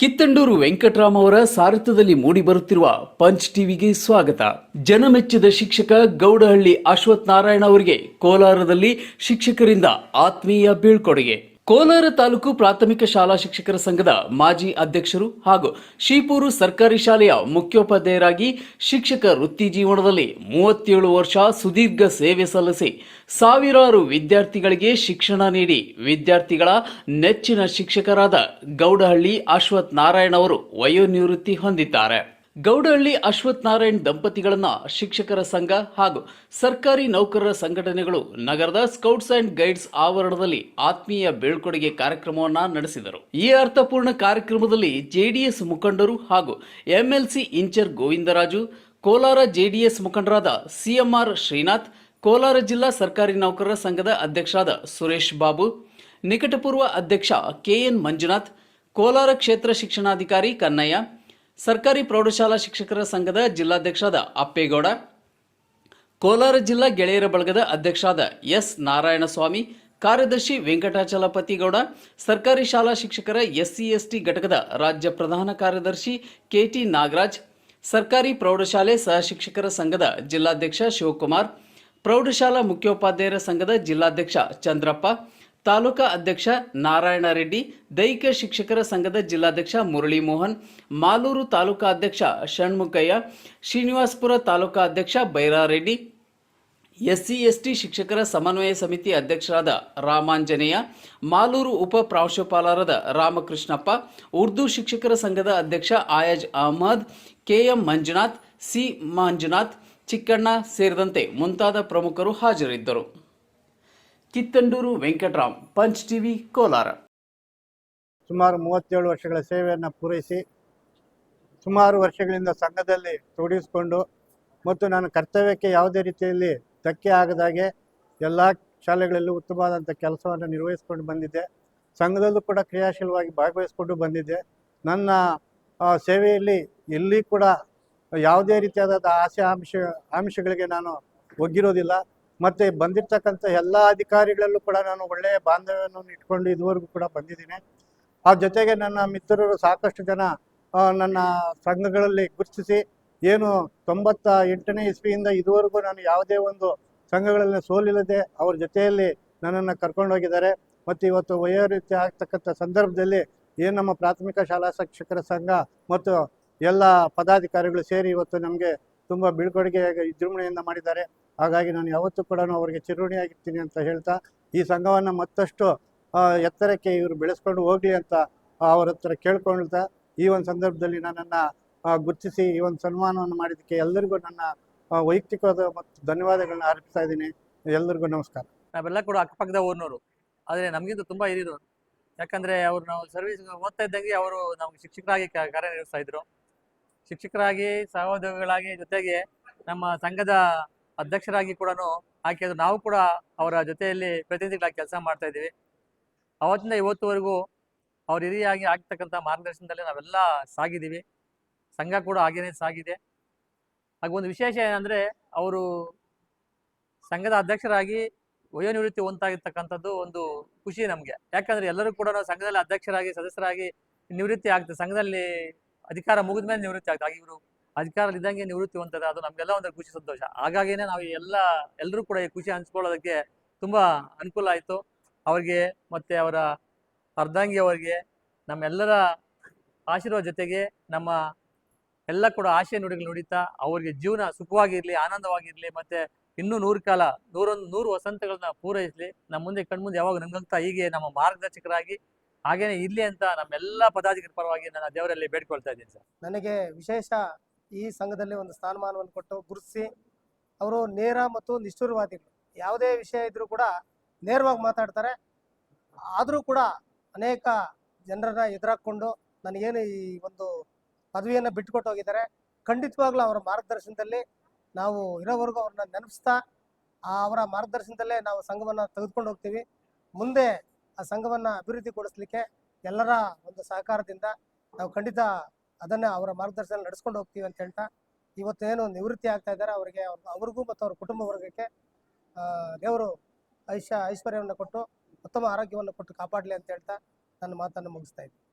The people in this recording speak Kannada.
ಕಿತ್ತಂಡೂರು ವೆಂಕಟರಾಮ್ ಅವರ ಸಾರಥ್ಯದಲ್ಲಿ ಮೂಡಿಬರುತ್ತಿರುವ ಪಂಚ್ ಟಿವಿಗೆ ಸ್ವಾಗತ. ಜನಮೆಚ್ಚಿದ ಶಿಕ್ಷಕ ಗೌಡಹಳ್ಳಿ ಅಶ್ವಥ್ ನಾರಾಯಣ ಅವರಿಗೆ ಕೋಲಾರದಲ್ಲಿ ಶಿಕ್ಷಕರಿಂದ ಆತ್ಮೀಯ ಬೀಳ್ಕೊಡುಗೆ. ಕೋಲಾರ ತಾಲೂಕು ಪ್ರಾಥಮಿಕ ಶಾಲಾ ಶಿಕ್ಷಕರ ಸಂಘದ ಮಾಜಿ ಅಧ್ಯಕ್ಷರು ಹಾಗೂ ಶೀಪೂರು ಸರ್ಕಾರಿ ಶಾಲೆಯ ಮುಖ್ಯೋಪಾಧ್ಯಾಯರಾಗಿ ಶಿಕ್ಷಕ ವೃತ್ತಿ ಜೀವನದಲ್ಲಿ ಮೂವತ್ತೇಳು ವರ್ಷ ಸುದೀರ್ಘ ಸೇವೆ ಸಲ್ಲಿಸಿ ಸಾವಿರಾರು ವಿದ್ಯಾರ್ಥಿಗಳಿಗೆ ಶಿಕ್ಷಣ ನೀಡಿ ವಿದ್ಯಾರ್ಥಿಗಳ ನೆಚ್ಚಿನ ಶಿಕ್ಷಕರಾದ ಗೌಡಹಳ್ಳಿ ಅಶ್ವಥ್ ನಾರಾಯಣ್ ಅವರು ವಯೋನಿವೃತ್ತಿ ಹೊಂದಿದ್ದಾರೆ. ಗೌಡಹಳ್ಳಿ ಅಶ್ವಥ್ ನಾರಾಯಣ್ ದಂಪತಿಗಳನ್ನ ಶಿಕ್ಷಕರ ಸಂಘ ಹಾಗೂ ಸರ್ಕಾರಿ ನೌಕರರ ಸಂಘಟನೆಗಳು ನಗರದ ಸ್ಕೌಟ್ಸ್ ಅಂಡ್ ಗೈಡ್ಸ್ ಆವರಣದಲ್ಲಿ ಆತ್ಮೀಯ ಬೀಳ್ಕೊಡುಗೆ ಕಾರ್ಯಕ್ರಮವನ್ನು ನಡೆಸಿದರು. ಈ ಅರ್ಥಪೂರ್ಣ ಕಾರ್ಯಕ್ರಮದಲ್ಲಿ ಜೆಡಿಎಸ್ ಮುಖಂಡರು ಹಾಗೂ ಎಂಎಲ್ಸಿ ಇಂಚರ್ ಗೋವಿಂದರಾಜು, ಕೋಲಾರ ಜೆಡಿಎಸ್ ಮುಖಂಡರಾದ ಸಿಎಂಆರ್ ಶ್ರೀನಾಥ್, ಕೋಲಾರ ಜಿಲ್ಲಾ ಸರ್ಕಾರಿ ನೌಕರರ ಸಂಘದ ಅಧ್ಯಕ್ಷರಾದ ಸುರೇಶ್ ಬಾಬು, ನಿಕಟಪೂರ್ವ ಅಧ್ಯಕ್ಷ ಕೆಎನ್ ಮಂಜುನಾಥ್, ಕೋಲಾರ ಕ್ಷೇತ್ರ ಶಿಕ್ಷಣಾಧಿಕಾರಿ ಕನ್ನಯ್ಯ ಸರ್ಕಾರಿ ಪ್ರೌಢಶಾಲಾ ಶಿಕ್ಷಕರ ಸಂಘದ ಜಿಲ್ಲಾಧ್ಯಕ್ಷರಾದ ಅಪ್ಪೇಗೌಡ, ಕೋಲಾರ ಜಿಲ್ಲಾ ಗೆಳೆಯರ ಬಳಗದ ಅಧ್ಯಕ್ಷಾದ ಎಸ್ ನಾರಾಯಣಸ್ವಾಮಿ, ಕಾರ್ಯದರ್ಶಿ ವೆಂಕಟಾಚಲಪತಿಗೌಡ, ಸರ್ಕಾರಿ ಶಾಲಾ ಶಿಕ್ಷಕರ ಎಸ್ಸಿ ಎಸ್ಟಿ ಘಟಕದ ರಾಜ್ಯ ಪ್ರಧಾನ ಕಾರ್ಯದರ್ಶಿ ಕೆಟಿ ನಾಗರಾಜ್, ಸರ್ಕಾರಿ ಪ್ರೌಢಶಾಲೆ ಸಹಶಿಕ್ಷಕರ ಸಂಘದ ಜಿಲ್ಲಾಧ್ಯಕ್ಷ ಶಿವಕುಮಾರ್, ಪ್ರೌಢಶಾಲಾ ಮುಖ್ಯೋಪಾಧ್ಯಾಯರ ಸಂಘದ ಜಿಲ್ಲಾಧ್ಯಕ್ಷ ಚಂದ್ರಪ್ಪ ತಾಲೂಕಾ ಅಧ್ಯಕ್ಷ ನಾರಾಯಣ ರೆಡ್ಡಿ, ದೈಹಿಕ ಶಿಕ್ಷಕರ ಸಂಘದ ಜಿಲ್ಲಾಧ್ಯಕ್ಷ ಮುರಳಿ ಮೋಹನ್ ಮಾಲೂರು ತಾಲೂಕಾ ಅಧ್ಯಕ್ಷ ಷಣ್ಮುಖಯ್ಯ, ಶ್ರೀನಿವಾಸಪುರ ತಾಲೂಕಾ ಅಧ್ಯಕ್ಷ ಬೈರಾರೆಡ್ಡಿ ಎಸ್ಸಿ, ಎಸ್ಟಿ ಶಿಕ್ಷಕರ ಸಮನ್ವಯ ಸಮಿತಿ ಅಧ್ಯಕ್ಷರಾದ ರಾಮಾಂಜನೇಯ, ಮಾಲೂರು ಉಪ ಪ್ರಾಂಶುಪಾಲರಾದ ರಾಮಕೃಷ್ಣಪ್ಪ, ಉರ್ದು ಶಿಕ್ಷಕರ ಸಂಘದ ಅಧ್ಯಕ್ಷ ಆಯಾಜ್ ಅಹಮದ್, ಕೆಎಂ ಮಂಜುನಾಥ್, ಸಿ ಮಂಜುನಾಥ್, ಚಿಕ್ಕಣ್ಣ ಸೇರಿದಂತೆ ಮುಂತಾದ ಪ್ರಮುಖರು ಹಾಜರಿದ್ದರು. Kittandur Venkatram punch TV, Kolar. ಸುಮಾರು ಮೂವತ್ತೇಳು ವರ್ಷಗಳ ಸೇವೆಯನ್ನು ಪೂರೈಸಿ, ಸುಮಾರು ವರ್ಷಗಳಿಂದ ಸಂಘದಲ್ಲಿ ತೊಡಗಿಸಿಕೊಂಡು ಮತ್ತು ನಾನು ಕರ್ತವ್ಯಕ್ಕೆ ಯಾವುದೇ ರೀತಿಯಲ್ಲಿ ಧಕ್ಕೆ ಆಗದಾಗೆ ಎಲ್ಲ ಶಾಲೆಗಳಲ್ಲೂ ಉತ್ತಮವಾದಂಥ ಕೆಲಸವನ್ನು ನಿರ್ವಹಿಸ್ಕೊಂಡು ಬಂದಿದ್ದೆ. ಸಂಘದಲ್ಲೂ ಕೂಡ ಕ್ರಿಯಾಶೀಲವಾಗಿ ಭಾಗವಹಿಸಿಕೊಂಡು ಬಂದಿದ್ದೆ. ನನ್ನ ಸೇವೆಯಲ್ಲಿ ಎಲ್ಲಿ ಕೂಡ ಯಾವುದೇ ರೀತಿಯಾದ ಆಸೆ, ಆಮಿಷ, ಆಮಿಷಗಳಿಗೆ ನಾನು ಒಗ್ಗಿರೋದಿಲ್ಲ. ಮತ್ತು ಬಂದಿರ್ತಕ್ಕಂಥ ಎಲ್ಲ ಅಧಿಕಾರಿಗಳಲ್ಲೂ ಕೂಡ ನಾನು ಒಳ್ಳೆಯ ಬಾಂಧವ್ಯವನ್ನು ಇಟ್ಕೊಂಡು ಇದುವರೆಗೂ ಕೂಡ ಬಂದಿದ್ದೀನಿ. ಆ ಜೊತೆಗೆ ನನ್ನ ಮಿತ್ರರು ಸಾಕಷ್ಟು ಜನ ನನ್ನ ಸಂಘಗಳಲ್ಲಿ ಗುರುತಿಸಿ ಏನು ತೊಂಬತ್ತ ಎಂಟನೇ ಇಸ್ವಿಯಿಂದ ಇದುವರೆಗೂ ನಾನು ಯಾವುದೇ ಒಂದು ಸಂಘಗಳಲ್ಲಿ ಸೋಲಿಲ್ಲದೆ ಅವ್ರ ಜೊತೆಯಲ್ಲಿ ನನ್ನನ್ನು ಕರ್ಕೊಂಡೋಗಿದ್ದಾರೆ ಮತ್ತು ಇವತ್ತು ವಯೋವೃತ್ತಿ ಆಗ್ತಕ್ಕಂಥ ಸಂದರ್ಭದಲ್ಲಿ ಏನು ನಮ್ಮ ಪ್ರಾಥಮಿಕ ಶಾಲಾ ಶಿಕ್ಷಕರ ಸಂಘ ಮತ್ತು ಎಲ್ಲ ಪದಾಧಿಕಾರಿಗಳು ಸೇರಿ ಇವತ್ತು ನಮಗೆ ತುಂಬ ಬೀಳ್ಕೊಡುಗೆ ವಿಜೃಂಭಣೆಯಿಂದ ಮಾಡಿದ್ದಾರೆ. ಹಾಗಾಗಿ ನಾನು ಯಾವತ್ತೂ ಕೂಡ ಅವರಿಗೆ ಚಿರುಣಿಯಾಗಿರ್ತೀನಿ ಅಂತ ಹೇಳ್ತಾ, ಈ ಸಂಘವನ್ನು ಮತ್ತಷ್ಟು ಎತ್ತರಕ್ಕೆ ಇವರು ಬೆಳೆಸ್ಕೊಂಡು ಹೋಗ್ಲಿ ಅಂತ ಅವರ ಹತ್ರ ಕೇಳ್ಕೊಳ್ತಾ, ಈ ಒಂದು ಸಂದರ್ಭದಲ್ಲಿ ನನ್ನನ್ನು ಗುರುತಿಸಿ, ಈ ಒಂದು ಸನ್ಮಾನವನ್ನು ಮಾಡಿದ್ದಕ್ಕೆ ಎಲ್ಲರಿಗೂ ನನ್ನ ವೈಯಕ್ತಿಕವಾದ ಮತ್ತು ಧನ್ಯವಾದಗಳನ್ನ ಅರ್ಪಿಸ್ತಾ ಇದ್ದೀನಿ. ಎಲ್ಲರಿಗೂ ನಮಸ್ಕಾರ. ನಾವೆಲ್ಲ ಕೂಡ ಅಕ್ಕಪಕ್ಕದ ಊರಿನವರು. ಆದರೆ ನಮಗಿಂತ ತುಂಬ ಹಿರಿಯರು. ಯಾಕಂದ್ರೆ ಅವರು ನಾವು ಸರ್ವಿಸ್ ಓದ್ತಾ ಇದ್ದಂಗೆ ಅವರು ನಮ್ಗೆ ಶಿಕ್ಷಕರಾಗಿ ಕಾರ್ಯನಿರ್ವಹಿಸ್ತಾ ಇದ್ರು. ಶಿಕ್ಷಕರಾಗಿ, ಸಹೋದ್ಯೋಗಿಗಳಾಗಿ ಜೊತೆಗೆ ನಮ್ಮ ಸಂಘದ ಅಧ್ಯಕ್ಷರಾಗಿ ಕೂಡ ಆಕೆ ನಾವು ಕೂಡ ಅವರ ಜೊತೆಯಲ್ಲಿ ಪ್ರತಿನಿಧಿಗಳಾಗಿ ಕೆಲಸ ಮಾಡ್ತಾ ಇದ್ದೀವಿ. ಅವತ್ತಿಂದ ಇವತ್ತುವರೆಗೂ ಅವ್ರ ಹಿರಿಯಾಗಿ ಆಗ್ತಕ್ಕಂಥ ಮಾರ್ಗದರ್ಶನದಲ್ಲಿ ನಾವೆಲ್ಲ ಸಾಗಿದ್ದೀವಿ. ಸಂಘ ಕೂಡ ಹಾಗೇನೆ ಸಾಗಿದೆ. ಹಾಗೆ ಒಂದು ವಿಶೇಷ ಏನಂದ್ರೆ ಅವರು ಸಂಘದ ಅಧ್ಯಕ್ಷರಾಗಿ ವಯೋನಿವೃತ್ತಿ ಹೊಂತಾಗಿರ್ತಕ್ಕಂಥದ್ದು ಒಂದು ಖುಷಿ ನಮಗೆ. ಯಾಕಂದ್ರೆ ಎಲ್ಲರೂ ಕೂಡ ನಾವು ಸಂಘದಲ್ಲಿ ಅಧ್ಯಕ್ಷರಾಗಿ, ಸದಸ್ಯರಾಗಿ ನಿವೃತ್ತಿ ಆಗ್ತದೆ ಸಂಘದಲ್ಲಿ ಅಧಿಕಾರ ಮುಗಿದ ಮೇಲೆ ನಿವೃತ್ತಿ ಆಗ್ತದೆ ಹಾಗೆ ಇವರು ಅಧಿಕಾರದಲ್ಲಿ ಇದ್ದಂಗೆ ನಿವೃತ್ತಿ ಹೊಂದ್ತದೆ ಅದು ನಮ್ಗೆಲ್ಲ ಒಂದು ಖುಷಿ ಸಂತೋಷ. ಹಾಗಾಗಿನೇ ನಾವು ಎಲ್ಲ, ಎಲ್ಲರೂ ಕೂಡ ಈ ಖುಷಿ ಹಂಚ್ಕೊಳ್ಳೋದಕ್ಕೆ ತುಂಬಾ ಅನುಕೂಲ ಆಯಿತು. ಅವ್ರಿಗೆ ಮತ್ತೆ ಅವರ ಅರ್ಧಾಂಗಿ ಅವರಿಗೆ, ನಮ್ಮೆಲ್ಲರ ಆಶೀರ್ವಾದ ಜೊತೆಗೆ ನಮ್ಮ ಎಲ್ಲ ಕೂಡ ಆಶಯ ನುಡಿಗಳು ನುಡಿತಾ ಅವ್ರಿಗೆ ಜೀವನ ಸುಖವಾಗಿರ್ಲಿ, ಆನಂದವಾಗಿರ್ಲಿ, ಮತ್ತೆ ಇನ್ನೂ ನೂರು ಕಾಲ, ನೂರೊಂದು, ನೂರು ವಸಂತಗಳನ್ನ ಪೂರೈಸಲಿ. ನಮ್ಮ ಮುಂದೆ ಕಣ್ಮುಂದೆ ಯಾವಾಗ ನಮ್ಗಂತ ಹೀಗೆ ನಮ್ಮ ಮಾರ್ಗದರ್ಶಕರಾಗಿ ಹಾಗೇನೆ ಇರ್ಲಿ ಅಂತ ನಮ್ಮೆಲ್ಲ ಪದಾಧಿಕಾರಿ ಪರವಾಗಿ ನನ್ನ ದೇವರಲ್ಲಿ ಬೇಡ್ಕೊಳ್ತಾ ಇದ್ದೀನಿ ಸರ್. ನನಗೆ ವಿಶೇಷ ಈ ಸಂಘದಲ್ಲಿ ಒಂದು ಸ್ಥಾನಮಾನವನ್ನು ಕೊಟ್ಟು ಗುರುತಿಸಿ, ಅವರು ನೇರ ಮತ್ತು ನಿಷ್ಠುರವಾದಿಗಳು. ಯಾವುದೇ ವಿಷಯ ಇದ್ರೂ ಕೂಡ ನೇರವಾಗಿ ಮಾತಾಡ್ತಾರೆ. ಆದರೂ ಕೂಡ ಅನೇಕ ಜನರನ್ನ ಎದುರಾಕೊಂಡು ನನಗೇನು ಈ ಒಂದು ಪದವಿಯನ್ನು ಬಿಟ್ಟುಕೊಟ್ಟು ಹೋಗಿದ್ದಾರೆ. ಖಂಡಿತವಾಗ್ಲೂ ಅವರ ಮಾರ್ಗದರ್ಶನದಲ್ಲಿ ನಾವು ಇರೋವರೆಗೂ ಅವ್ರನ್ನ ನೆನಪಿಸ್ತಾ, ಆ ಅವರ ಮಾರ್ಗದರ್ಶನದಲ್ಲೇ ನಾವು ಸಂಘವನ್ನು ತೆಗೆದುಕೊಂಡು ಹೋಗ್ತೀವಿ. ಮುಂದೆ ಆ ಸಂಘವನ್ನು ಅಭಿವೃದ್ಧಿಗೊಳಿಸ್ಲಿಕ್ಕೆ ಎಲ್ಲರ ಒಂದು ಸಹಕಾರದಿಂದ ನಾವು ಖಂಡಿತ ಅದನ್ನ ಅವರ ಮಾರ್ಗದರ್ಶನ ನಡೆಸ್ಕೊಂಡು ಹೋಗ್ತೀವಿ ಅಂತ ಹೇಳ್ತಾ, ಇವತ್ತೇನು ನಿವೃತ್ತಿ ಆಗ್ತಾ ಇದ್ದಾರೆ, ಅವರಿಗೆ ಅವ್ರ್- ಅವ್ರಿಗೂ ಮತ್ತು ಅವ್ರ ಕುಟುಂಬ ವರ್ಗಕ್ಕೆ ದೇವರು ಐಶ್ಯ ಐಶ್ವರ್ಯವನ್ನು ಕೊಟ್ಟು ಉತ್ತಮ ಆರೋಗ್ಯವನ್ನು ಕೊಟ್ಟು ಕಾಪಾಡಲಿ ಅಂತ ಹೇಳ್ತಾ ನನ್ನ ಮಾತನ್ನು ಮುಗಿಸ್ತಾ ಇದ್ದೀನಿ.